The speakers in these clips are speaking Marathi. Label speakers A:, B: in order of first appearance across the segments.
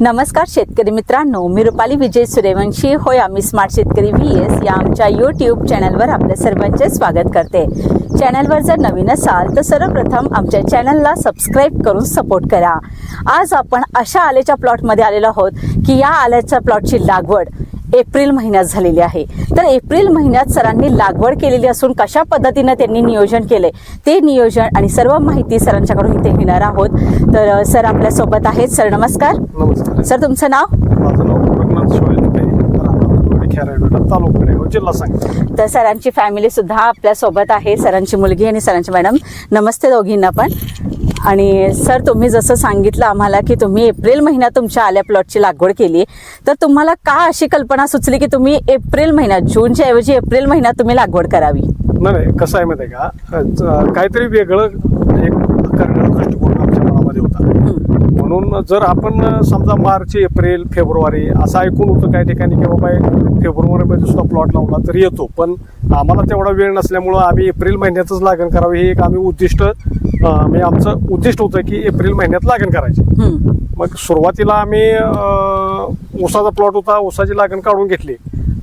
A: नमस्कार शेतकरी मित्रांनो मी रुपाली विजय सूर्यवंशी. होय आम्ही स्मार्ट शेतकरी व्ही एस या आमच्या यूट्यूब चॅनलवर आपल्या सर्वांचे स्वागत करते. चॅनलवर जर नवीन असाल तर सर्वप्रथम आमच्या चॅनलला सबस्क्राईब करून सपोर्ट करा. आज आपण अशा आल्याच्या प्लॉटमध्ये आलेलो आहोत की या आल्याच्या प्लॉटची लागवड एप्रिल महिन्यात झालेली आहे. तर एप्रिल महिन्यात सरांनी लागवड केलेली असून कशा पद्धतीनं त्यांनी नियोजन केले ते नियोजन आणि सर्व माहिती सरांच्याकडून इथे घेणार आहोत. तर सर आपल्यासोबत आहेत. सर नमस्कार. सर तुमचं नाव?
B: जिल्हा
A: तर सरांची फॅमिली सुद्धा आपल्यासोबत आहे सरांची मुलगी आणि सरांची मॅडम. नमस्ते दोघींना पण. आणि सर तुम्ही जसं सांगितलं आम्हाला की तुम्ही एप्रिल महिन्यात तुमच्या आल्या प्लॉटची लागवड केली. तर तुम्हाला का अशी कल्पना सुचली की तुम्ही एप्रिल महिन्यात जूनच्या ऐवजी एप्रिल महिन्यात तुम्ही लागवड करावी?
B: नाही कसं आहे माहिती का? काहीतरी वेगळं एक करण्याचा दृष्टिकोन आमच्या मनामध्ये होता
A: हं,
B: म्हणून जर आपण समजा मार्च एप्रिल फेब्रुवारी असं ऐकून होतं काही ठिकाणी की बाबा फेब्रुवारीमध्ये सुद्धा प्लॉट लावला तर येतो. पण आम्हाला तेवढा वेळ नसल्यामुळं आम्ही एप्रिल महिन्यातच लागण करावी हे एक आम्ही उद्दिष्ट म्हणजे आमचं उद्दिष्ट होतं की एप्रिल महिन्यात लागण करायची. मग सुरुवातीला आम्ही ऊसाचा प्लॉट होता ऊसाची लागण काढून घेतली.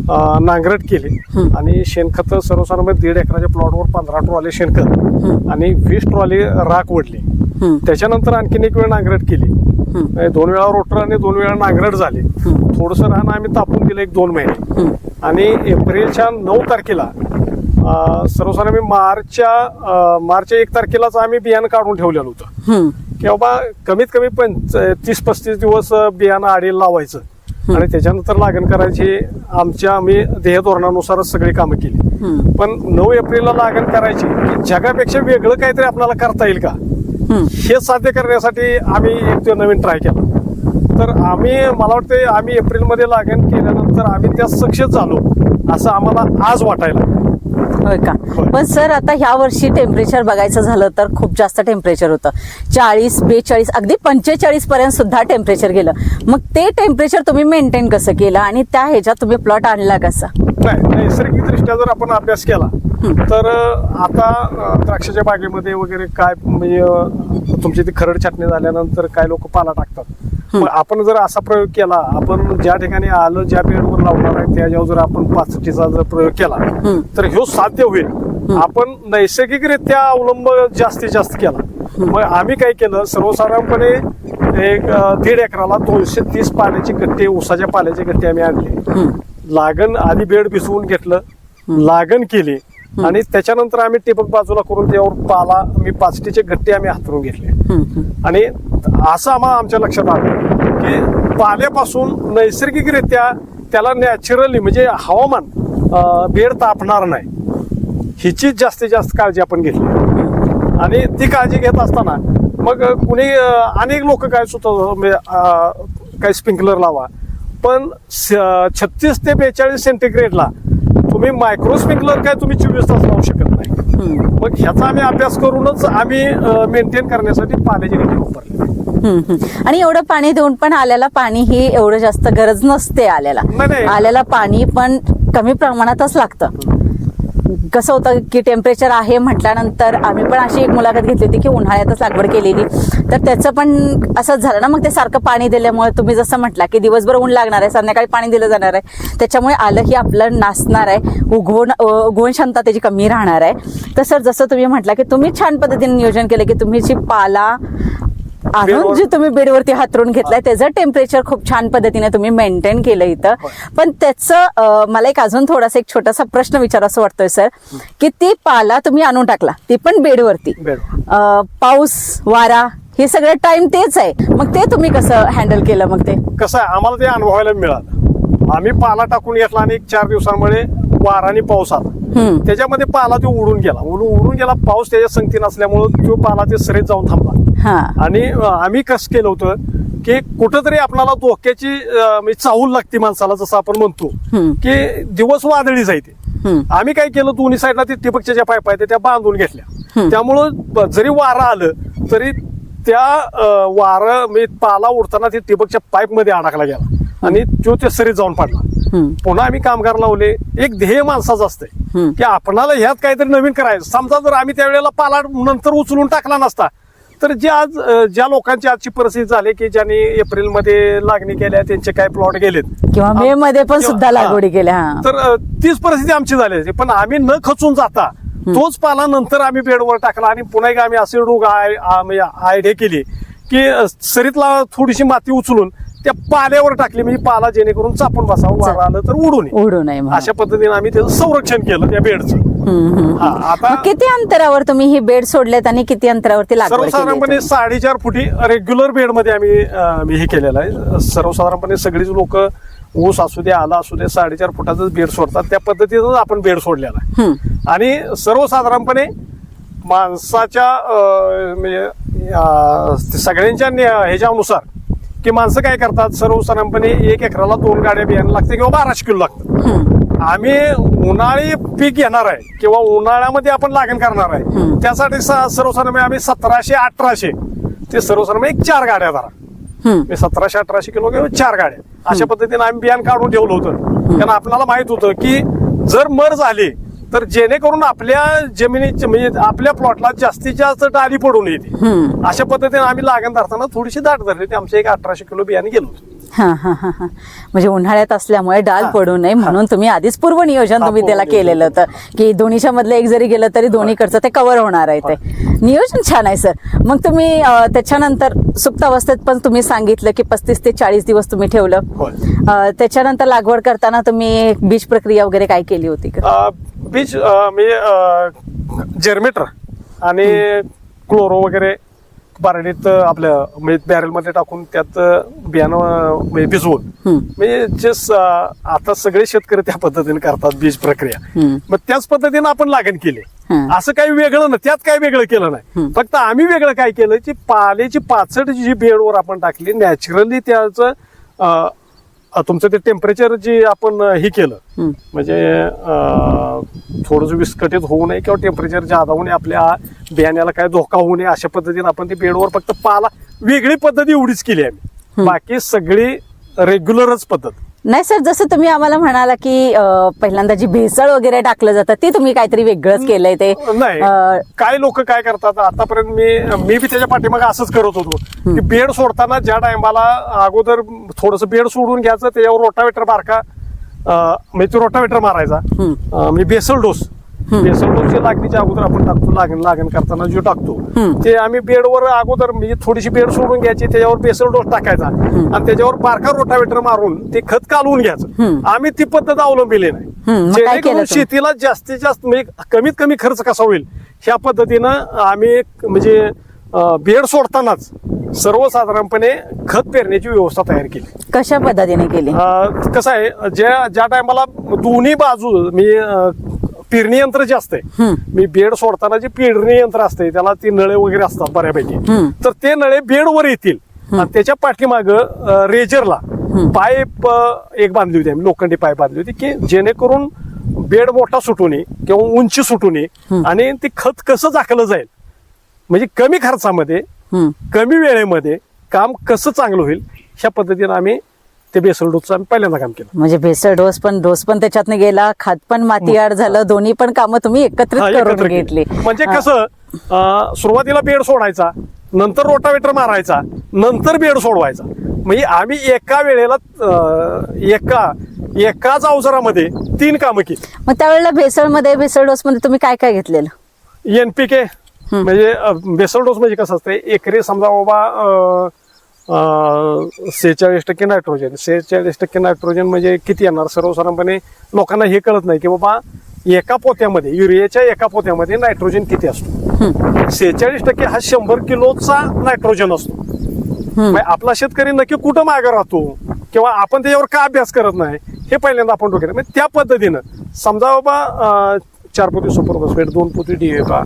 B: नांगरट केली. आणि शेणखत सर्वसाधारण दीड एकराच्या प्लॉटवर पंधरा ट्रॉली शेणखत आणि वीस ट्रॉली राख ओढली. त्याच्यानंतर आणखीन एक वेळ नांगरट केली. म्हणजे दोन वेळा रोटर आणि दोन वेळा नांगरट झाली. थोडंसं राहणं आम्ही तापून दिलं एक दोन महिने. आणि एप्रिलच्या नऊ तारखेला सर्वसाधारण आम्ही मार्चच्या मार्चच्या एक तारखेलाच आम्ही बियाणं काढून ठेवलेलं होतं. की बाबा कमीत कमी पंच तीस पस्तीस दिवस बियाणं आडीला लावायचं. आणि त्याच्यानंतर लागण करायची आमच्या आम्ही ध्येय धोरणानुसारच सगळी कामं केली. पण नऊ एप्रिलला लागण करायची जगापेक्षा वेगळं काहीतरी आपल्याला करता येईल का?
A: हं,
B: साध्य करण्यासाठी आम्ही एक तो नवीन ट्राय केला. तर आम्ही मला वाटतं आम्ही एप्रिलमध्ये लागण केल्यानंतर आम्ही त्यात सक्सेस झालो असं आम्हाला आज वाटायला
A: होय का. पण सर आता ह्या वर्षी टेम्परेचर बघायचं झालं तर खूप जास्त टेम्परेचर होतं. चाळीस बेचाळीस अगदी पंचेचाळीस पर्यंत सुद्धा टेम्परेचर गेलं. मग ते टेम्परेचर तुम्ही मेंटेन कसं केलं? आणि त्या ह्याच्यात तुम्ही प्लॉट आणला कसा?
B: नाही नैसर्गिकदृष्ट्या जर आपण अभ्यास केला. तर आता द्राक्षाच्या बागेमध्ये वगैरे काय म्हणजे तुमची ती खरड छाटणी झाल्यानंतर काय लोक पाला टाकतात? मग आपण जर असा प्रयोग केला आपण ज्या ठिकाणी आलं ज्या बेडवर लावणार आहे त्याच्यावर जर आपण पाचटीचा जर प्रयोग केला. तर ह्यो साध्य होईल. आपण नैसर्गिकरित्या अवलंब जास्तीत जास्त केला. मग आम्ही काय केलं सर्वसाधारणपणे एक दीड एकराला दोनशे तीस पाण्याची गट्टी ऊसाच्या पाल्याची गट्टी आम्ही आणली. लागण आधी बेड भिजवून घेतलं. लागण केली. आणि त्याच्यानंतर आम्ही टिपक बाजूला करून त्यावर पाला मी पाचटीचे गट्टे आम्ही हातरून घेतले. आणि असं आम्हाला आमच्या लक्षात आलं की पाल्यापासून नैसर्गिकरित्या त्याला नॅचरली म्हणजे हवामान बेड तापणार नाही. हिची जास्तीत जास्त काळजी आपण घेतली. आणि ती काळजी घेत असताना मग कुणी अनेक लोक काय सुद्धा म्हणजे, काय स्प्रिंकलर लावा. पण छत्तीस ते बेचाळीस सेंटीग्रेडला तुम्ही मायक्रो स्प्रिंकलर काय तुम्ही चोवीस तास लावू शकत नाही मग ह्याचा आम्ही अभ्यास करूनच आम्ही मेंटेन करण्यासाठी पाण्याची गती वापरली.
A: आणि एवढं पाणी देऊन पण आल्याला पाणी ही एवढं जास्त गरज नसते आल्याला. आल्याला पाणी पण कमी प्रमाणातच लागतं कसं होतं की टेम्परेचर आहे म्हटल्यानंतर आम्ही पण अशी एक मुलाखत घेतली होती की उन्हाळ्यातच लागवड केलेली. तर त्याचं पण असंच झालं ना मग ते सारखं पाणी दिल्यामुळे तुम्ही जसं म्हटला की दिवसभर ऊन लागणार आहे संध्याकाळी पाणी दिलं जाणार आहे. त्याच्यामुळे आलं ही आपलं नाचणार आहे उगवण उगवण क्षमता त्याची कमी राहणार आहे. तर सर जसं तुम्ही म्हटला की तुम्ही छान पद्धतीने नियोजन केलं की तुम्ही जी पाला आणून जे तुम्ही बेडवरती हातरून घेतलाय त्याचं टेम्परेचर खूप छान पद्धतीने तुम्ही मेंटेन केलं इथं. पण त्याचं मला एक अजून थोडासा एक छोटासा प्रश्न विचारावा वाटतोय सर की ती पाला तुम्ही आणून टाकला ती पण बेडवरती. पाऊस वारा हे सगळं टाइम तेच आहे. मग ते तुम्ही कसं हँडल केलं मग ते?
B: कसं आहे आम्हाला ते अनुभवायला मिळालं. आम्ही पाला टाकून घेतला आणि एक चार दिवसांमुळे वारा आणि पाऊस आला. त्याच्यामध्ये पाला तो उडून गेला. उडून उडून गेला पाऊस त्याच्या संगती नसल्यामुळं तो पाला ते सरीत जाऊन थांबला.
A: हा.
B: आणि आम्ही कसं केलं होतं की कुठंतरी आपल्याला धोक्याची अं, म्हणजे चाहूल लागते माणसाला जसं आपण म्हणतो
A: हम्म.
B: की दिवस वादळी जायते
A: हम्म.
B: आम्ही काय केलं दोन्ही साईडला ते टिपकच्या ज्या पाईप आहेत त्या बांधून घेतल्या.
A: हम्म.
B: त्यामुळं ब- जरी वारं आलं तरी त्या अं, वारं म्हणजे पाला उडताना ते टिपकच्या पाईपमध्ये अडकला गेला. आणि तो ते सरीत जाऊन पडला.
A: हम्म.
B: पुन्हा आम्ही कामगार लावले. एक ध्येय माणसाचं असतंय
A: हम्म.
B: की आपणाला ह्यात काहीतरी नवीन करायचं. समजा जर आम्ही त्यावेळेला पाला नंतर उचलून टाकला नसता तर जे आज ज्या लोकांची आजची परिस्थिती झाली की ज्यांनी एप्रिलमध्ये लागणी केल्या त्यांचे काय प्लॉट गेलेत.
A: किंवा मे मध्ये पण सुद्धा लागवडी केल्या हा.
B: तर तीच परिस्थिती आमची झाली. पण आम्ही न खचून जाता तोच पाला नंतर आम्ही बेडवर टाकला आणि पुन्हा एकदा आम्ही असे रोग आयडिया केली की सरीतला थोडीशी माती उचलून त्या पाल्यावर टाकली म्हणजे पाला जेणेकरून चापून बसावं वारा आलं तर उडू नये
A: उडू नये म्हणून.
B: अशा पद्धतीने आम्ही त्याचं संरक्षण केलं त्या बेडचं.
A: हम्म, हम्म.
B: हा, आता
A: मग किती अंतरावर तुम्ही ही बेड सोडलेत आणि किती अंतरावरती लागवड केली
B: सर्वसाधारणपणे साडेचार फुटी रेग्युलर बेडमध्ये आम्ही अं, हे केलेलं आहे. सर्वसाधारणपणे सगळीच लोक ऊस असू दे आला असू दे साडेचार फुटाचाच बेड सोडतात. त्या पद्धतीतच आपण बेड सोडलेला आहे. आणि सर्वसाधारणपणे माणसाच्या अं, म्हणजे अं, सगळ्यांच्या नि- ह्याच्यानुसार की माणसं काय करतात? सर्वसाधारणपणे एक एकराला दोन गाड्या बियाणं लागते किंवा बाराशे किलो लागतं आम्ही उन्हाळी पीक घेणार आहे किंवा उन्हाळ्यामध्ये आपण लागण करणार आहे. त्यासाठी सर्वसाधारण आम्ही सतराशे अठराशे ते सर्वसाधारण एक चार गाड्या धरा सतराशे अठराशे किलो किंवा चार गाड्या. अशा पद्धतीने आम्ही बियाण काढून ठेवलं होतं. कारण आपल्याला माहीत होतं की जर मर झाली तर जेणेकरून आपल्या जमिनीची म्हणजे आपल्या प्लॉटला जास्तीत जास्त डाली पडून येते. अशा पद्धतीने आम्ही लागण धरताना थोडीशी दाट धरली. ते आमचे एक अठराशे किलो बियाणे गेलो
A: हा, हा, हा, हा. म्हणजे उन्हाळ्यात असल्यामुळे डाल. पडू नये म्हणून तुम्ही आधीच पूर्व नियोजन तुम्ही त्याला केलेलं होतं. की दोन्हीच्या मधलं एक जरी गेलं तरी दोन्हीकडचं ते कव्हर होणार आहे ते. नियोजन छान आहे सर मग तुम्ही त्याच्यानंतर सुप्त अवस्थेत पण तुम्ही सांगितलं की पस्तीस ते चाळीस दिवस तुम्ही ठेवलं. त्याच्यानंतर लागवड करताना तुम्ही बीज प्रक्रिया वगैरे काय केली होती का?
B: बीज म्हणजे जर्मिटर आणि क्लोरो वगैरे बारडीत आपल्या म्हणजे बॅरलमध्ये टाकून त्यात बियाणं म्हणजे भिजवून. म्हणजे जे आता सगळे शेतकरी त्या पद्धतीने करतात बीज प्रक्रिया. मग त्याच पद्धतीने आपण लागण केली. असं काही वेगळं ना त्यात काही वेगळं केलं नाही. फक्त आम्ही वेगळं काय केलं की पाल्याची पाचट जी बेडवर आपण टाकली नॅचरली त्याचं तुमचं ते टेम्परेचर जे आपण हे केलं. म्हणजे थोडस विस्कटीत होऊ नये किंवा टेम्परेचर जादा होऊ नये आपल्या बियाण्याला काय धोका होऊ नये अशा पद्धतीने आपण ती बेडवर फक्त पाला वेगळी पद्धत एवढीच केली आम्ही. बाकी सगळी रेग्युलरच पद्धत.
A: नाही सर जसं तुम्ही आम्हाला म्हणाला की अं, पहिल्यांदा जी भेसळ वगैरे टाकलं जातं ते तुम्ही काहीतरी वेगळंच केलंय ते.
B: नाही.
A: अं,
B: काय लोक काय करतात आतापर्यंत मी मी बी त्याच्या पाठीमागे असंच करत होतो. की बेड सोडताना ज्या टायमाला अगोदर थोडस बेड सोडून घ्यायचं त्याच्यावर रोटावेटर बारका अं, म्हणजे तो रोटावेटर मारायचा.
A: हम्म.
B: अं, मी बेसल डोस. जे लागणीच्या अगोदर आपण टाकतो लागण लागण करताना जो टाकतो. ते आम्ही बेडवर अगोदर म्हणजे थोडीशी बेड सोडून घ्यायची त्याच्यावर बेसल डोस टाकायचा आणि त्याच्यावर बारका रोटावेटर मारून ते खत कालवून घ्यायचं. आम्ही ती पद्धत अवलंबिली नाही. जेणेकरून? शेतीला जास्तीत जास्त म्हणजे कमीत कमी खर्च कसा होईल? ह्या पद्धतीनं आम्ही एक म्हणजे बेड सोडतानाच सर्वसाधारणपणे खत पेरण्याची व्यवस्था तयार केली.
A: कशा पद्धतीने केली?
B: कसं आहे ज्या ज्या टायमाला दोन्ही बाजू मी अं, पेरणी यंत्र जे असते. मी बेड सोडताना जे पेरणी यंत्र असते त्याला ती नळे वगैरे असतात बऱ्यापैकी. तर ते नळे बेडवर येतील आणि त्याच्या पाठीमाग रेजरला पाईप एक बांधली होती आम्ही लोखंडी पाईप बांधली होती की जेणेकरून बेड मोठा सुटू नये किंवा उंची सुटू नये आणि ते खत कसं झाकलं जाईल म्हणजे कमी खर्चामध्ये. कमी वेळेमध्ये काम कसं चांगलं होईल ह्या पद्धतीनं आम्ही ते बेसल डोसचं आम्ही पहिल्यांदा काम केलं.
A: म्हणजे भेसळ डोस पण डोस पण त्याच्यातनं गेला खात पण माती आड झालं दोन्ही पण कामं तुम्ही एकत्रित
B: हा,
A: करून
B: एकत्र केली.
A: घेतली
B: म्हणजे
A: हा.
B: कसं अं, सुरुवातीला बेड सोडायचा नंतर रोटावेटर मारायचा नंतर बेड सोडवायचा. म्हणजे आम्ही एका वेळेला अं, एका एकाच अवजारामध्ये तीन कामं केली.
A: मग त्यावेळेला भेसळमध्ये भेसळ डोस मध्ये तुम्ही काय काय घेतलेलं?
B: एनपीके म्हणजे बेसल डोस म्हणजे कसं असतं एकरी समजा बाबा सेहेचाळीस टक्के नायट्रोजन सेहेचाळीस टक्के नायट्रोजन म्हणजे किती येणार? सर्वसाधारणपणे लोकांना हे कळत नाही की बाबा एका पोत्यामध्ये युरियाच्या एका पोत्यामध्ये नायट्रोजन किती असतो? सेहेचाळीस टक्के हा शंभर किलोचा नायट्रोजन असतो. आपला शेतकरी नक्की कुठं मागे राहतो? किंवा आपण त्याच्यावर का अभ्यास करत नाही? हे पहिल्यांदा आपण डोक्यात म्हणजे त्या पद्धतीनं समजा बाबा चार पोती सुपर फॉस्फेट दोन पोती डीएपा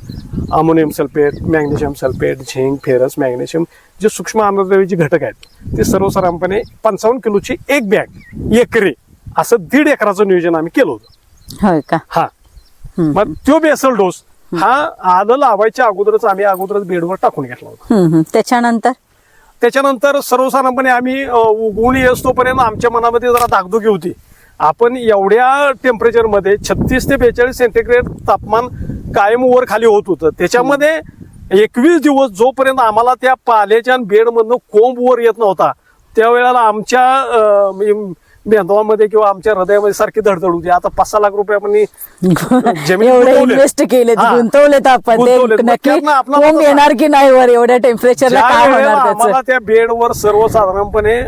B: ammonium sulphate magnesium sulphate zinc ferrous magnesium जे सूक्ष्म अन्नद्रव्याचे घटक आहेत ते सर्वसाधारणपणे पंचावन्न किलोची एक बॅग एकरी असं दीड एकराचं नियोजन आम्ही केलं होतं.
A: होय का?
B: हा. मग तो बेसल डोस हा आलं लावायच्या अगोदरच आम्ही अगोदरच बेडवर टाकून घेतला होता.
A: त्याच्यानंतर?
B: त्याच्यानंतर सर्वसाधारणपणे आम्ही उगवून येतोपर्यंत आमच्या मनामध्ये जरा धाकधुकी होती. आपण एवढ्या टेम्परेचरमध्ये छत्तीस ते बेचाळीस सेंटीग्रेड तापमान कायम वर खाली होत होतं. त्याच्यामध्ये एकवीस दिवस जोपर्यंत आम्हाला त्या पाल्याच्या बेडमधनं कोंब वर येत नव्हता त्यावेळेला आमच्या मेंदवामध्ये किंवा आमच्या हृदयामध्ये सारखी धडधड होती. आता पाच सहा लाख रुपये जमीन
A: एवढे. इन्व्हेस्ट केलेत
B: हा.
A: गुंतवलेत आपण. नक्की येणार की नाही वर एवढ्या टेम्परेचरला काय होणार त्याचं?
B: त्या बेडवर सर्वसाधारणपणे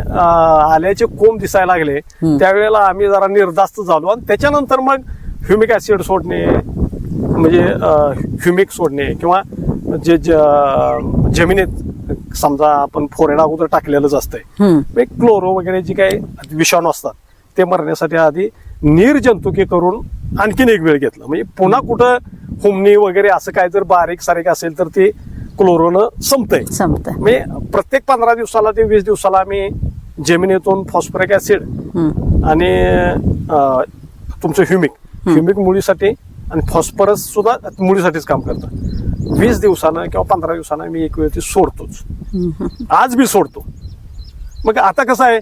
B: आल्याचे कोंब दिसायला लागले त्यावेळेला आम्ही जरा निर्धास्त झालो. आणि त्याच्यानंतर मग ह्युमिक ऍसिड सोडणे म्हणजे ह्युमिक सोडणे किंवा ज- जमिनीत समजा आपण फोरेन अगोदर टाकलेलंच असतंय. एक क्लोरो वगैरे जे काही विषाणू असतात ते मरण्यासाठी आधी निर्जंतुकी करून आणखीन एक वेळ घेतलं. म्हणजे पुन्हा कुठं हुमणी वगैरे असं काय जर बारीक सारीक असेल तर ते क्लोरोनं संपतंय.
A: संपत
B: म्हणजे प्रत्येक पंधरा दिवसाला ते वीस दिवसाला आम्ही जमिनीतून फॉस्फरिक ऍसिड आणि तुमचं ह्युमिक. ह्युमिक मुळीसाठी आणि फॉस्फरस सुद्धा मुळीसाठीच काम करतं. वीस दिवसानं किंवा पंधरा दिवसानं मी एक वेळ ते सोडतोच. आज बी सोडतो. मग आता कसं आहे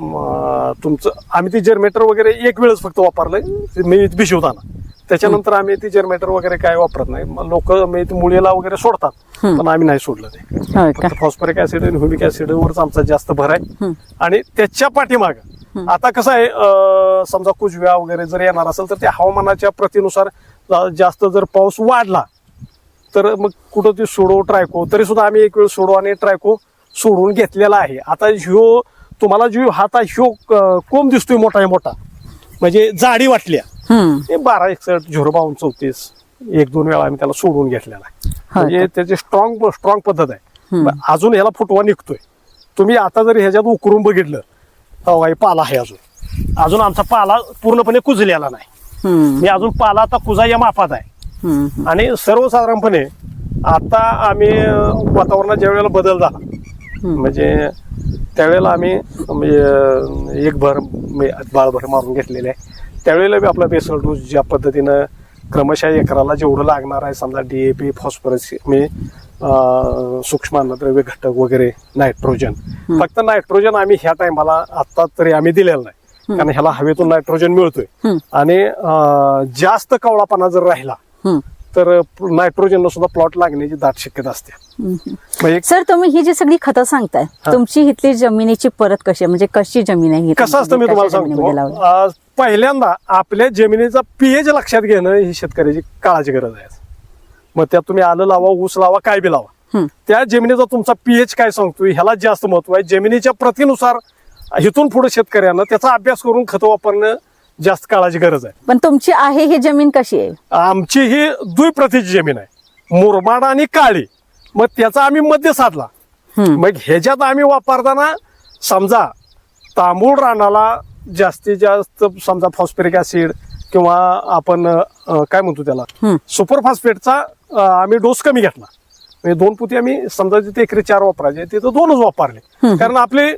B: म, तुमचं आम्ही ती जर्मेटर वगैरे एक वेळच फक्त वापरलंय मी भिजवताना त्याच्यानंतर आम्ही ती जर्मेटर वगैरे काय वापरत नाही. लोक मी मुळीला वगैरे सोडतात पण आम्ही नाही सोडलं ते. फॉस्फरिक ऍसिड आणि ह्युमिक ऍसिड वरच आमचा जास्त भर आहे. आणि त्याच्या पाठीमाग आता कसं आहे समजा कुजव्या वगैरे जर येणार असेल तर त्या हवामानाच्या प्रतीनुसार जास्त जर पाऊस वाढला तर मग कुठं ते सोडो ट्रायको तरी सुद्धा आम्ही एक वेळ सोडो आणि ट्रायको सोडून घेतलेला आहे. आता ह्यो तुम्हाला जो हात ह्यो कोंब दिसतोय मोठा आहे मोठा. म्हणजे जाडी वाटल्या. बारा एकसष्ट झिरो बावन्न चौतीस एक दोन वेळा आम्ही त्याला सोडून घेतलेला आहे. म्हणजे त्याची स्ट्रॉंग स्ट्रॉंग पद्धत आहे. अजून ह्याला फुटवा निघतोय. तुम्ही आता जर ह्याच्यात उकरून बघितलं काही पाला आहे अजून. अजून आमचा पाला पूर्णपणे कुजलेला नाही. मी अजून पाला आता कुजा या मापात आहे. आणि सर्वसाधारणपणे आता आम्ही वातावरणात ज्या वेळेला बदल झाला म्हणजे त्यावेळेला आम्ही म्हणजे एक भर बाळभर मारून घेतलेले आहे. त्यावेळेला बी आपला बेसल डोस ज्या पद्धतीनं क्रमशः एकराला जेवढं लागणार आहे समजा डीएपी फॉस्फरस म्हणजे अं, सूक्ष्म अन्नद्रव्य घटक वगैरे नायट्रोजन फक्त नायट्रोजन आम्ही ह्या टायमाला आता तरी आम्ही दिलेलं नाही. कारण ह्याला हवेतून नायट्रोजन मिळतोय. आणि जास्त कवळापणा जर राहिला. तर नायट्रोजन सुद्धा प्लॉट लागण्याची दाट शक्यता असते. म्हणजे
A: सर तुम्ही ही जी सगळी खतं सांगताय तुमची इथली जमिनीची परत कशी? म्हणजे कशी जमीन आहे
B: कसं असतं मी? तुम्हाला सांगतो? पहिल्यांदा आपल्या जमिनीचा पीएच लक्षात घेणं ही शेतकऱ्याची काळाची गरज आहे. मग त्यात तुम्ही आलं लावा ऊस लावा काय बी लावा. त्या जमिनीचा तुमचा पीएच काय सांगतोय? ह्याला जास्त महत्त्व आहे. जमिनीच्या प्रतीनुसार इथून पुढे शेतकऱ्यांना त्याचा अभ्यास करून खतं वापरणं जास्त काळाची गरज आहे.
A: पण तुमची आहे ही जमीन कशी आहे?
B: आमची ही द्विप्रतीची जमीन आहे. मुरमाड आणि काळी. मग त्याचा आम्ही मध्य साधला. मग ह्याच्यात आम्ही वापरताना समजा तांबूळ रानाला जास्तीत जास्त समजा फॉस्फरिक ऍसिड किंवा आपण काय म्हणतो त्याला. सुपर फॉस्फेटचा आम्ही डोस कमी घेतला. म्हणजे दोन पुती आम्ही समजा जिथे एकरी चार वापरायचे तिथं दोनच वापरले. कारण आपले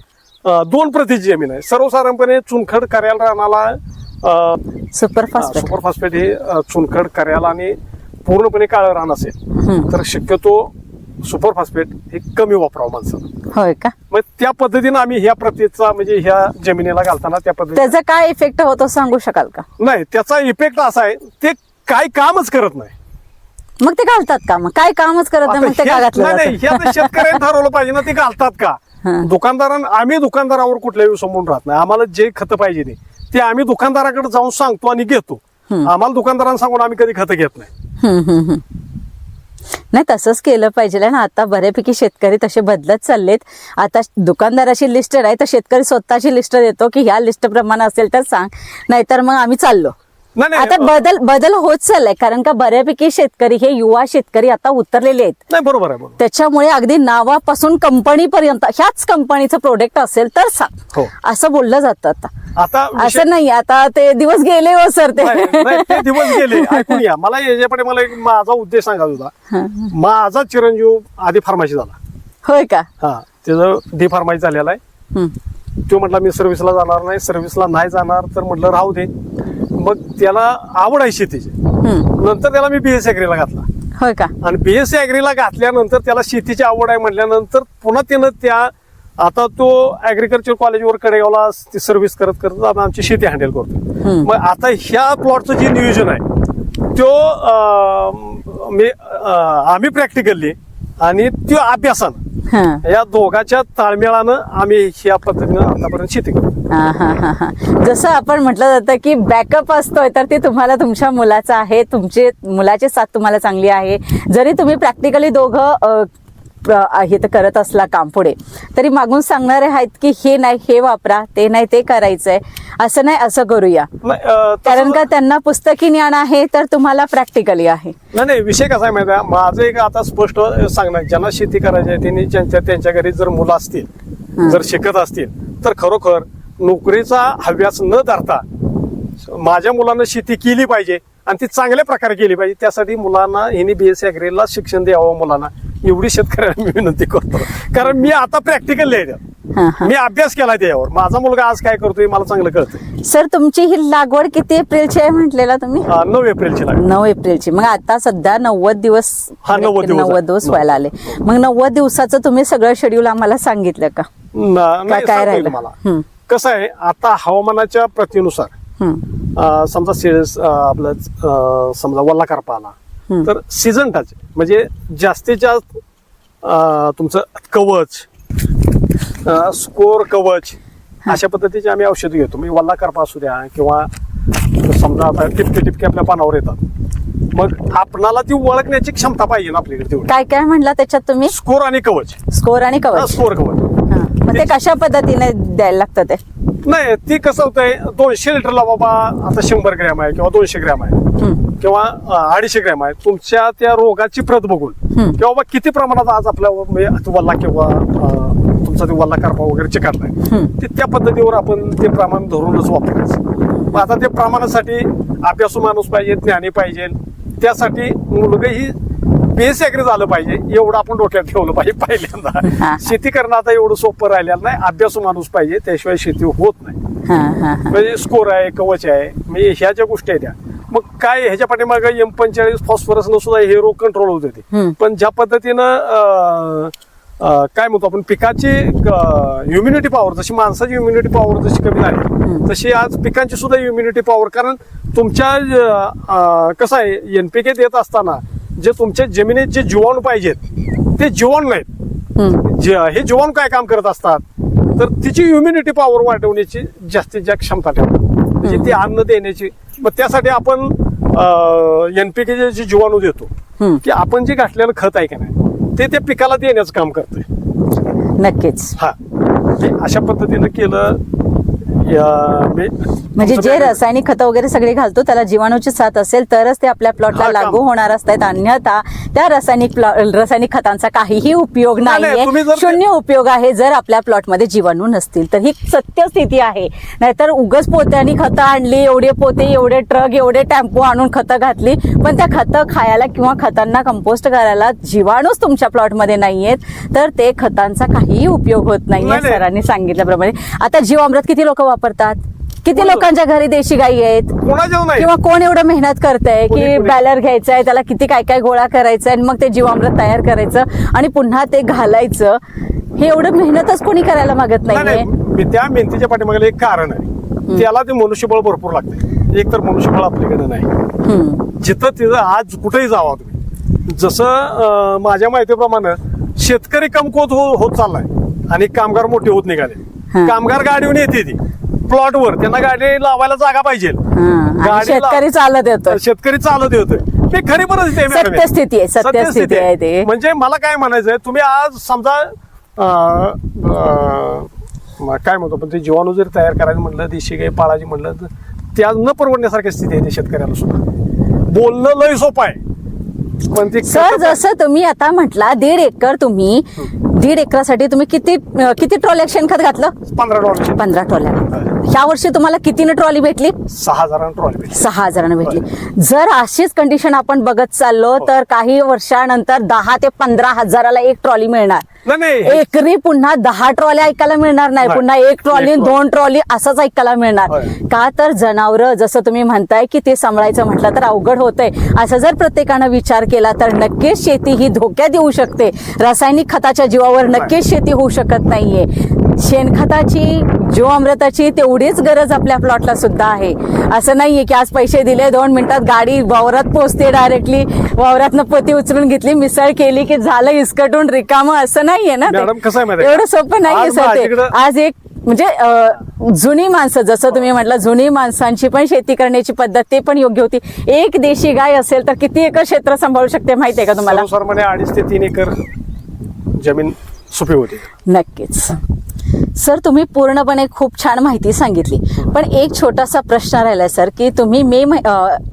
B: दोन प्रतीची जमीन आहे. सर्वसाधारणपणे चुनखड कार्याला रानाला अं,
A: सुपर फास्ट
B: सुपर फॉस्फेट हे चुनखड कार्याला आणि पूर्णपणे काळं रान असेल. तर शक्यतो सुपर फॉस्फेट हे कमी वापरावं माणसानं
A: होय का?
B: मग त्या पद्धतीनं आम्ही ह्या प्रतीचा म्हणजे ह्या जमिनीला घालताना त्या पद्धतीने
A: त्याचा काय इफेक्ट होतो सांगू शकाल का?
B: नाही त्याचा इफेक्ट असा आहे ते काय कामच करत नाही.
A: मग ते घालतात का? मग काय कामच करत नाही
B: आता
A: मग ते का घातलं
B: नाही, नाही,
A: जातं?
B: हे आता शेतकऱ्यांनी ठरवलं पाहिजे ना ते घालतात का? दुकानदारांना आम्ही दुकानदारावर कुठल्याही समोरून राहत नाही. आम्हाला जे खतं पाहिजे ते. ते आम्ही दुकानदाराकडे जाऊन सांगतो आणि घेतो. आम्हाला दुकानदारांना सांगून आम्ही कधी खतं घेत नाही.
A: नाही तसंच केलं पाहिजे. ना आता बऱ्यापैकी शेतकरी तसे बदलत चाललेत. आता दुकानदाराची लिस्ट आहे तर शेतकरी स्वतःची लिस्ट देतो की ह्या लिस्ट प्रमाणे असेल तर सांग. नाहीतर मग आम्ही चाललो.
B: नाही
A: आता बदल बदल होत चाललाय कारण का बऱ्यापैकी शेतकरी हे युवा शेतकरी आता उतरलेले आहेत.
B: नाही बरोबर आहे बरोबर.
A: त्याच्यामुळे अगदी नावापासून कंपनीपर्यंत ह्याच कंपनीचं प्रोडक्ट असेल तर सांग.
B: हो.
A: असं बोललं जातं आता.
B: आता विषय-
A: असं नाही आता ते दिवस गेले हो सर ते.
B: नाही नाही, ते दिवस गेले. ऐकून या मला याच्याकडे मला एक माझा उद्देश सांगायचा होता माझा चिरंजीव आधी फार्माशी झाला.
A: होय का?
B: हा त्याचं डी फार्मासी झालेला आहे.
A: हम्म.
B: तो म्हटला मी सर्व्हिसला जाणार नाही सर्व्हिसला नाही जाणार तर म्हटलं राहू दे. मग त्याला आवड आहे शेतीची. नंतर त्याला मी बीएस ऍग्रीला घातला.
A: होय का?
B: आणि बीएससी ऍग्रीला घातल्यानंतर त्याला शेतीची आवड आहे म्हटल्यानंतर पुन्हा त्यानं त्या आता तो ऍग्रिकल्चर कॉलेजवर कडेगावला ती सर्व्हिस करत करत आम्ही आमची शेती हँडल करतो. मग आता ह्या प्लॉटचं जे नियोजन आहे तो मी आम्ही प्रॅक्टिकली आणि त्यो अभ्यासन.
A: हा.
B: या दोघांच्या ताळमेळानं आम्ही ह्या पद्धतीनं आतापर्यंत शेती करतो
A: हा, हा, हा, हा. जसं आपण म्हटलं जातं की बॅकअप असतोय तर ते तुम्हाला तुमच्या मुलाचं आहे. तुमचे मुलाची साथ तुम्हाला चांगली आहे. जरी तुम्ही प्रॅक्टिकली दोघं अ, हे तर करत असला काम पुढे. तरी मागून सांगणारे आहेत की हे नाही हे वापरा ते नाही ते करायचंय. असं नाही असं करूया. कारण का त्यांना पुस्तकी ज्ञान आहे तर तुम्हाला प्रॅक्टिकली आहे.
B: नाही नाही विषय कसा आहे माहिती आहे माझं एक आता स्पष्ट सांगणार ज्यांना शेती करायची आहे त्यांनी ज्यांच्या त्यांच्या घरी जर मुलं असतील जर शिकत असतील तर खरोखर नोकरीचा हव्यास न धरता माझ्या मुलांना शेती केली पाहिजे आणि ती चांगल्या प्रकारे केली पाहिजे. त्यासाठी मुलांना हिने बीएससी अग्रीला शिक्षण द्यावं मुलांना. एवढी शेतकऱ्यांना मी विनंती करतो कारण मी आता प्रॅक्टिकल आहे.
A: हा, हा.
B: मी अभ्यास केला त्याच्यावर माझा मुलगा आज काय करतोय मला चांगलं कळतंय
A: सर तुमची ही लागवड किती एप्रिलची आहे म्हटलेला तुम्ही
B: नऊ एप्रिलची
A: नऊ एप्रिलची मग आता सध्या नव्वद दिवस
B: 90 दिवस
A: नव्वद. दिवस व्हायला आले मग नव्वद दिवसाचं तुम्ही सगळं शेड्यूल आम्हाला सांगितलं का काय राहिलं?
B: तुम्हाला
A: हम्म.
B: कसं आहे आता हवामानाच्या प्रतीनुसार समजा आपलं समजा वल्ला करपा आला
A: हम्म.
B: तर सीझन टच म्हणजे जास्तीत जास्त तुमचं कवच स्कोर कवच अशा पद्धतीचे आम्ही औषधं घेतो. म्हणजे वल्ला करपा असू द्या किंवा समजा आता टिपके टिपके आपल्या पानावर येतात. मग आपणाला ती ओळखण्याची क्षमता पाहिजे ना आपल्याकडे तेवढी.
A: काय काय म्हणला त्याच्यात तुम्ही?
B: स्कोर आणि कवच.
A: स्कोर आणि कवच.
B: स्कोर कवच.
A: हा. मग ते कशा पद्धतीने द्यायला लागतं ते?
B: नाही ती कसं होतंय दोनशे लिटरला बाबा आता शंभर ग्रॅम आहे किंवा दोनशे ग्रॅम आहे. किंवा अडीचशे ग्रॅम आहे तुमच्या त्या रोगाची प्रत बघून. किंवा बाबा किती प्रमाणात आज आपल्या म्हणजे वल्ला किंवा तुमचा ते वल्ला करपा वगैरे चिकाटलाय. ते त्या पद्धतीवर आपण ते प्रमाण धरूनच वापरायचं मग आता ते प्रमाणासाठी अभ्यासू माणूस पाहिजे ज्ञानी पाहिजे त्यासाठी मुलगा ही बेस ऍग्री झालं पाहिजे एवढं आपण डोक्यात ठेवलं पाहिजे. पहिल्यांदा शेती करणं आता एवढं सोपं राहिलेलं नाही अभ्यासू माणूस पाहिजे त्याशिवाय शेती होत नाही. म्हणजे स्कोर आहे कवच आहे म्हणजे ह्या ज्या गोष्टी आहेत त्या मग काय ह्याच्या पाठीमागे एम पंचेचाळीस फॉस्फरस न सुद्धा हे रोग कंट्रोल होत. होते. पण ज्या पद्धतीनं काय म्हणतो आपण पिकाची ह्युम्युनिटी पॉवर जशी माणसाची ह्युम्युनिटी पॉवर जशी कमी झाली तशी आज पिकांची सुद्धा ह्युम्युनिटी पॉवर कारण तुमच्या कसं आहे एनपीके देत असताना जे तुमच्या जमिनीत जे जीवाणू पाहिजेत ते जीवाणू नाहीत. हे जीवन काय काम करत असतात? तर तिची इम्युनिटी पॉवर वाढवण्याची जास्तीत जास्त क्षमता ठेवतात म्हणजे ती अन्न देण्याची. मग त्यासाठी आपण एनपीके जे जीवाणू देतो. की आपण जे घातलेलं खत आहे का नाही ते त्या पिकाला देण्याचं काम करतोय.
A: नक्कीच.
B: हा. अशा पद्धतीनं केलं
A: म्हणजे जे रासायनिक खतं वगैरे सगळे घालतो त्याला जीवाणूची साथ असेल तरच ते आपल्या प्लॉटला. लागू होणार असतात. अन्यथा त्या रासायनिक रासायनिक खतांचा काहीही उपयोग
B: नाही, नाही,
A: नाहीये. शून्य उपयोग आहे जर आपल्या प्लॉटमध्ये जीवाणू नसतील. तर ही सत्य स्थिती आहे. नाहीतर उगच पोत्यानी खतं आणली एवढे पोते एवढे ट्रक एवढे टेम्पो आणून खतं घातली पण त्या खतं खायला किंवा खतांना कंपोस्ट करायला जीवाणूच तुमच्या प्लॉटमध्ये नाहीयेत तर ते खतांचा काहीही उपयोग होत नाहीये
B: नाही, नाही.
A: सरांनी सांगितल्याप्रमाणे. आता जीवामृत किती लोक वापरतात? किती लोकांच्या घरी देशी गायी आहेत? किंवा कोण एवढं मेहनत करतंय
B: कोणी-
A: की बॅलर घ्यायचंय त्याला किती काय काय गोळा करायचंय आणि मग ते जीवामृत तयार करायचं आणि पुन्हा ते घालायचं? हे एवढं मेहनतच कोणी करायला मागत
B: नाही,
A: नाहीये?
B: त्या मेहनतीच्या पाठीमागे एक कारण आहे. त्याला ते मनुष्यबळ भरपूर लागते एक तर मनुष्यबळ आपल्याकडे नाही. जिथं तिथं आज कुठेही जावा तुम्ही. जसं माझ्या माहितीप्रमाणे शेतकरी कमकुवत हो- होत चाललाय आणि कामगार मोठे होत निघाले. कामगार गाडीवर येते ती. प्लॉटवर त्यांना गाडी लावायला जागा पाहिजे
A: हा. आणि
B: गाडी
A: शेतकरी
B: लाव-
A: चालत येतो
B: शेतकरी चालत होत ते खरी परिस्थिती आहे मॅडम.
A: सत्यस्थिती आहे, सत्यस्थिती
B: सत्यस्थिती
A: आहे ते.
B: म्हणजे मला काय म्हणायचंय तुम्ही आज समजा अं, अं, म- काय म्हणतो पण ते जीवाणू जर तयार करायचं म्हटलं देशी गाय पाळायची म्हटलं तर ते आज न परवडण्यासारखी स्थिती आहे ते शेतकऱ्याला सुद्धा बोलणं लय सोपं आहे पण ते
A: सर जसं तुम्ही आता म्हटला दीड एकर तुम्ही दीड एकरासाठी तुम्ही किती अं, किती ट्रॉली शेणखत घातलं?
B: पंधरा डॉलर
A: पंधरा ट्रॉल्या ह्या वर्षी तुम्हाला कितीने ट्रॉली भेटली?
B: सहा हजारांना ट्रॉली भेटली.
A: सहा हजारांना भेटली. जर अशीच कंडिशन आपण बघत चाललो तर काही वर्षानंतर दहा ते पंधरा हजाराला एक ट्रॉली मिळणार.
B: नाही नाही.
A: एकरी पुन्हा दहा ट्रॉली ऐकायला मिळणार नाही.
B: नाही.
A: पुन्हा एक ट्रॉली
B: एक
A: दोन ट्रॉली असंच ऐकायला मिळणार.
B: होय.
A: का तर जनावर जसं तुम्ही म्हणताय की ते सांभाळायचं म्हटलं तर अवघड होतंय. असं जर प्रत्येकानं विचार केला तर नक्कीच शेती ही धोक्यात येऊ शकते. रासायनिक खताच्या जीवावर नक्कीच शेती होऊ शकत नाहीये. शेणखताची जीवामृताची तेवढीच गरज आपल्या प्लॉटला सुद्धा आहे. असं नाहीये की आज पैसे दिले दोन मिनिटात गाडी वावरात पोहोचते डायरेक्टली वावरातनं पोती उचलून घेतली मिसळ केली की झालं इसकटून रिकामं असं नाहीये ना? एवढं सोपं नाहीये सर ते. आज एक म्हणजे जुनी माणसं जसं तुम्ही म्हटलं जुनी माणसांची पण शेती करण्याची पद्धत ते पण योग्य होती. एक देशी गाय असेल तर किती एकर क्षेत्र सांभाळू शकते माहितीये का तुम्हाला?
B: अडीच ते तीन एकर जमीन सुपी होती.
A: नक्कीच. सर तुम्ही पूर्णपणे खूप छान माहिती सांगितली. पण एक छोटासा प्रश्न राहिलाय सर की तुम्ही मे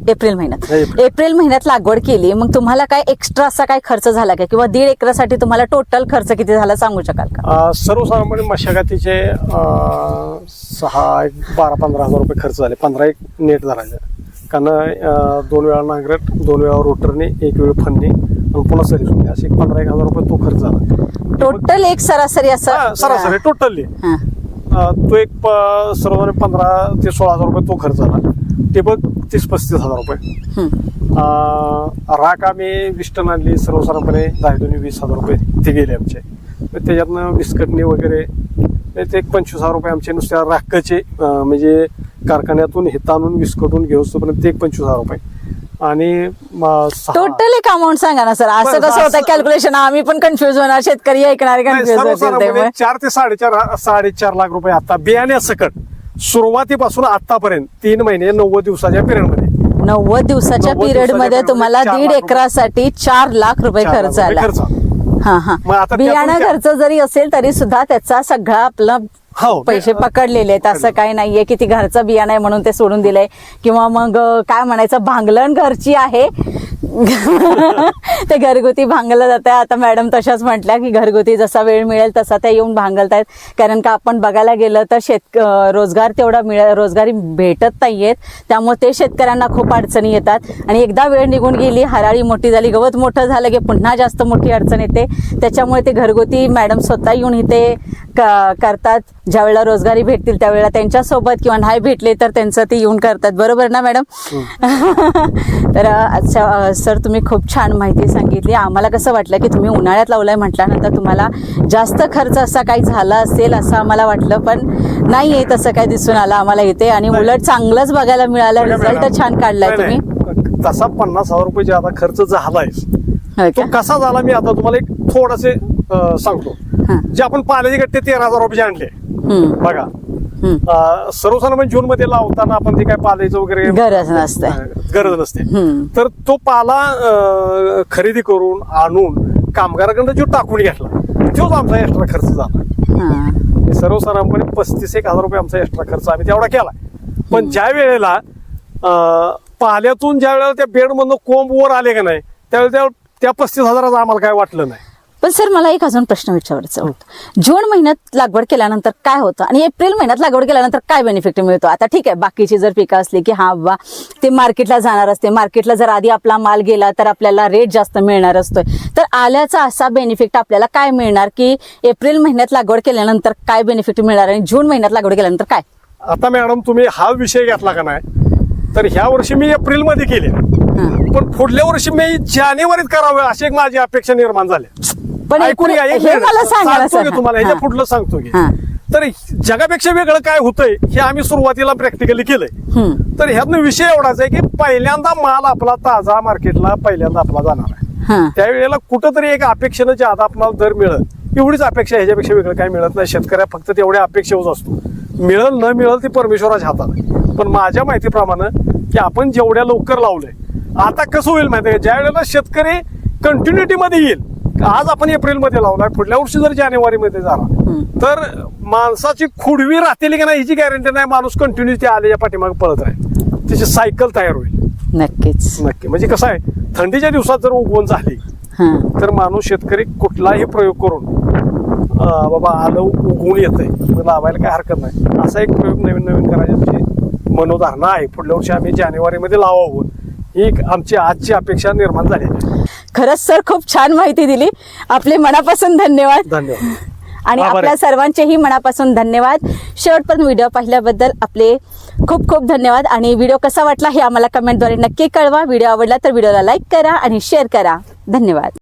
A: एप्रिल महिन्यात.
B: एप्रिल.
A: महिन्यात लागवड केली मग तुम्हाला काय एक्स्ट्रा असा काय खर्च झाला का? किंवा दीड एकरासाठी तुम्हाला टोटल खर्च किती झाला सांगू शकाल का?
B: सर्वसामान्य मशागतीचे सहा एक बारा पंधरा हजार रुपये खर्च झाले. पंधरा एक नेट धरायचं कारण अं, दोन वेळा नांगरट दोन वेळा रोटरने एक वेळ फन्नी आणि पुन्हा सरी सोडणे असे एक पंधरा एक हजार रुपये तो खर्च झाला.
A: टोटल एक सरासरी
B: हा,
A: असं
B: सरासरी टोटली.
A: हा.
B: तो एक सर्वसाधारण पंधरा ते सोळा हजार रुपये तो खर्च झाला. ते बघ तीस पस्तीस हजार रुपये. राख आम्ही वीस टन आणली सर्वसाधारणपणे दहा दोन्ही वीस हजार रुपये ते गेले आमचे. त्याच्यातनं बिस्कटणी वगैरे ते एक पंचवीस हजार रुपये आमचे नुसत्या राखचे म्हणजे कारखान्यातून हित आणून विस्कटून घेऊसपर्यंत ते एक पंचवीस हजार रुपये. आणि
A: टोटल एक अमाऊंट सांगा ना सर असं कसं होतं कॅल्क्युलेशन आम्ही पण कन्फ्युज होणार शेतकरी ऐकणारे कन्फ्युज त्यामुळे.
B: चार ते साडेचार साडेचार लाख रुपये आता. बियाण्यासकट सुरुवातीपासून आतापर्यंत तीन महिने नव्वद दिवसाच्या पिरियडमध्ये.
A: नव्वद दिवसाच्या
B: पिरियडमध्ये
A: तुम्हाला दीड एकरासाठी चार लाख रुपये खर्च आला. हा हा. बियाणं खर्च जरी असेल तरी सुद्धा त्याचा सगळा आपला
B: हो,
A: पैसे
B: ते-
A: पकडलेले आहेत असं काही नाहीये की ती घरचं बियाणं आहे म्हणून ते सोडून दिलंय. किंवा मग काय म्हणायचं भांगलण घरची आहे. ते घरगुती भांगलं जात आहे आता मॅडम तशाच म्हटल्या की घरगुती जसा वेळ मिळेल तसा त्या येऊन भांगलतायत. कारण का आपण बघायला गेलं तर शेत रोजगार तेवढा मिळ रोजगारी भेटत नाहीयेत. त्यामुळे ते शेतकऱ्यांना खूप अडचणी येतात. आणि एकदा वेळ निघून गेली हराळी मोठी झाली गवत मोठं झालं की पुन्हा जास्त मोठी अडचण येते. त्याच्यामुळे ते घरगुती मॅडम स्वतः येऊन इथे करतात. ज्या वेळेला रोजगारी भेटतील त्यावेळेला त्यांच्यासोबत किंवा नाही भेटले तर त्यांचं ते येऊन करतात. बरोबर ना मॅडम? तर अच्छा सर तुम्ही खूप छान माहिती सांगितली. आम्हाला कसं वाटलं की तुम्ही उन्हाळ्यात लावलाय म्हटल्यानंतर तुम्हाला जास्त खर्च असा काही झाला असेल असं आम्हाला वाटलं पण नाही आहे तसं काय दिसून आलं आम्हाला इथे. आणि. उलट चांगलंच बघायला मिळालं. रिझल्ट छान काढलाय तुम्ही.
B: तसा पन्नास हजार रुपये ज्यादा खर्च झालाय तो
A: का?
B: कसा झाला मी आता तुम्हाला एक थोडासे सांगतो.
A: हा.
B: जे आपण पाण्याचे गट्टे तेरा हजार रुपये आणले बघा. सर्वसाधारण जून मध्ये लावताना आपण ते काय पालायचं वगैरे
A: गरज नसते.
B: गरज नसते. तर तो पाला खरेदी करून आणून कामगाराकडनं जो टाकून घेतला तोच आमचा एक्स्ट्रा खर्च झाला. सर्वसाधारणपणे पस्तीस एक हजार रुपये आमचा एक्स्ट्रा खर्च आम्ही तेवढा केला पण ज्या वेळेला पाल्यातून ज्या वेळेला त्या बेडमधनं कोंब वर आले का नाही त्यावेळेला त्या- त्या पस्तीस हजाराचं आम्हाला काय वाटलं नाही.
A: पण सर मला एक अजून प्रश्न विचारायचा होता. जून महिन्यात लागवड केल्यानंतर काय होतं? आणि एप्रिल महिन्यात लागवड केल्यानंतर काय बेनिफिट मिळतो? आता ठीक आहे बाकीची जर पिकं असली की हा बा ते मार्केटला जाणार असते. मार्केटला जर आधी आपला माल गेला तर आपल्याला रेट जास्त मिळणार असतोय. तर आल्याचा असा बेनिफिट आपल्याला काय मिळणार की एप्रिल महिन्यात लागवड केल्यानंतर काय बेनिफिट मिळणार आणि जून महिन्यात लागवड केल्यानंतर काय?
B: आता मॅडम तुम्ही हा विषय घेतला का नाही? तर ह्या वर्षी मी एप्रिलमध्ये केले. पण पुढल्या वर्षी मी जानेवारीत करावे अशी एक माझी अपेक्षा निर्माण झाली
A: पण
B: ऐकून घ्या, एक सांगतो की तुम्हाला ह्याच्या. पुढलं सांगतो की. तर जगापेक्षा वेगळं काय होतंय हे आम्ही सुरुवातीला प्रॅक्टिकली केलंय. तर ह्यातनं विषय एवढाच आहे की पहिल्यांदा माल आपला ताजा मार्केटला पहिल्यांदा आपला जाणार आहे. त्यावेळेला कुठंतरी एक अपेक्षेनं ज्यादा आपल्याला दर मिळत एवढीच अपेक्षा ह्याच्यापेक्षा वेगळं काही मिळत नाही शेतकऱ्या फक्त तेवढ्या अपेक्षेवर असतो मिळल न मिळल ती परमेश्वराच्या हातात पण माझ्या माहितीप्रमाणे की आपण जेवढ्या लवकर लावलंय आता कसं होईल माहिती आहे ज्या वेळेला शेतकरी कंटिन्युटी मध्ये येईल आज आपण एप्रिलमध्ये लावलाय पुढल्या वर्षी जर जानेवारी मध्ये झाला तर माणसाची खुडवी राहतील की नाही हिची गॅरंटी नाही माणूस कंटिन्यू ते आलेल्या पाठीमागे पळत राहील. त्याची सायकल तयार होईल.
A: नक्कीच.
B: नक्की. म्हणजे कसं आहे थंडीच्या दिवसात जर उगवण झाली. तर माणूस शेतकरी कुठलाही प्रयोग करून बाबा आलं उगवून येत आहे लावायला काय हरकत नाही. असा एक प्रयोग नवीन नवीन करायची आमची मनोधारणा आहे. पुढल्या वर्षी आम्ही जानेवारीमध्ये लावावं. ही आमची आजची अपेक्षा निर्माण झाली.
A: खरंच सर खूप छान माहिती दिली. आपले मनापासून धन्यवाद.
B: धन्यवाद.
A: आणि आपल्या. सर्वांचेही मनापासून धन्यवाद. शेवटपर्यंत व्हिडिओ पाहिल्याबद्दल आपले खूप खूप धन्यवाद. आणि व्हिडिओ कसा वाटला हे आम्हाला कमेंटद्वारे नक्की कळवा. व्हिडिओ आवडला तर व्हिडिओला लाईक करा आणि शेअर करा. धन्यवाद.